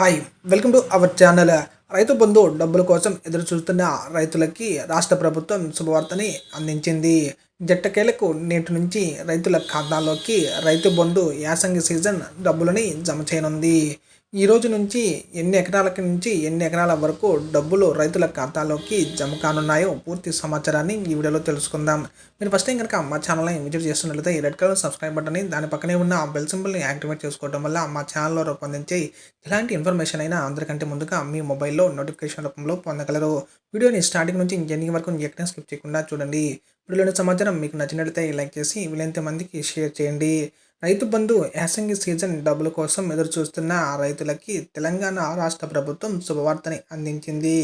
Hi welcome to our channel Rythu Bandhu డబ్బుల కోసం ఎదురు చూస్తున్న రైతులకి రాష్ట్ర ప్రభుత్వం శుభవార్తని అందించింది. జట్టకేలకు నేటి నుంచి రైతుల ఖాతాలోకి రైతు బంధు యాసంగి సీజన్ డబ్బులని జమ చేయనుంది. ఈ రోజు నుంచి ఎన్ని ఎకరాలకి నుంచి ఎన్ని ఎకరాల వరకు డబ్బులు రైతుల ఖాతాలోకి జమ కానున్నాయో పూర్తి సమాచారాన్ని ఈ వీడియోలో తెలుసుకుందాం. మీరు ఫస్ట్ టైం కనుక మా ఛానల్ని విజిట్ చేస్తున్నట్లయితే ఈ రెడ్ కలర్ సబ్స్క్రైబ్ బటన్ని దాని పక్కనే ఉన్న ఆ బెల్ సింబల్ని యాక్టివేట్ చేసుకోవడం వల్ల మా ఛానల్లో రూపొందించే ఎలాంటి ఇన్ఫర్మేషన్ అయినా అందరికంటే ముందుగా మీ మొబైల్లో నోటిఫికేషన్ రూపంలో పొందగలరు. వీడియోని స్టార్టింగ్ నుంచి ఎండింగ్ వరకు ఎక్కడ స్కిప్ చేయకుండా చూడండి. వీడియోలోని సమాచారం మీకు నచ్చినట్లయితే లైక్ చేసి వీలైనంత మందికి షేర్ చేయండి. రైతు బంధు యాసంగి సీజన్ డబ్బుల కోసం ఎదురు చూస్తున్న రైతులకి తెలంగాణ రాష్ట్ర ప్రభుత్వం శుభవార్తని అందించింది.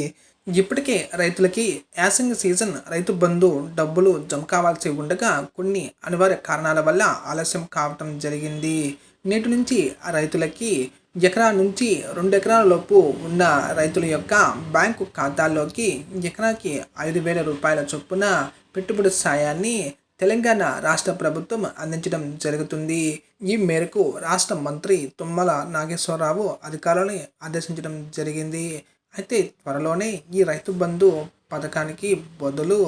ఇప్పటికే రైతులకి యాసంగి సీజన్ రైతు బంధు డబ్బులు జమ కావాల్సి ఉండగా కొన్ని అనివార్య కారణాల వల్ల ఆలస్యం కావటం జరిగింది. నేటి నుంచి ఆ రైతులకి ఎకరా నుంచి రెండు ఎకరాల లోపు ఉన్న రైతుల యొక్క బ్యాంకు ఖాతాల్లోకి ఎకరాకి ఐదు వేల రూపాయల చొప్పున పెట్టుబడి సాయాన్ని తెలంగాణ రాష్ట్ర ప్రభుత్వం అందించడం జరుగుతుంది. ఈ మేరకు రాష్ట్ర మంత్రి తుమ్మల నాగేశ్వరరావు అధికారులని ఆదేశించడం జరిగింది. అయితే త్వరలోనే ఈ రైతు బంధు పథకానికి బదులు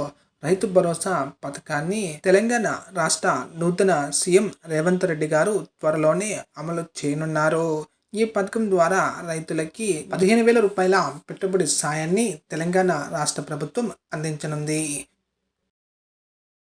రైతు భరోసా పథకాన్ని తెలంగాణ రాష్ట్ర నూతన సీఎం రేవంత్ రెడ్డి గారు త్వరలోనే అమలు చేయనున్నారు. ఈ పథకం ద్వారా రైతులకి పదిహేను వేల రూపాయల పెట్టుబడి సాయాన్ని తెలంగాణ రాష్ట్ర ప్రభుత్వం అందించనుంది.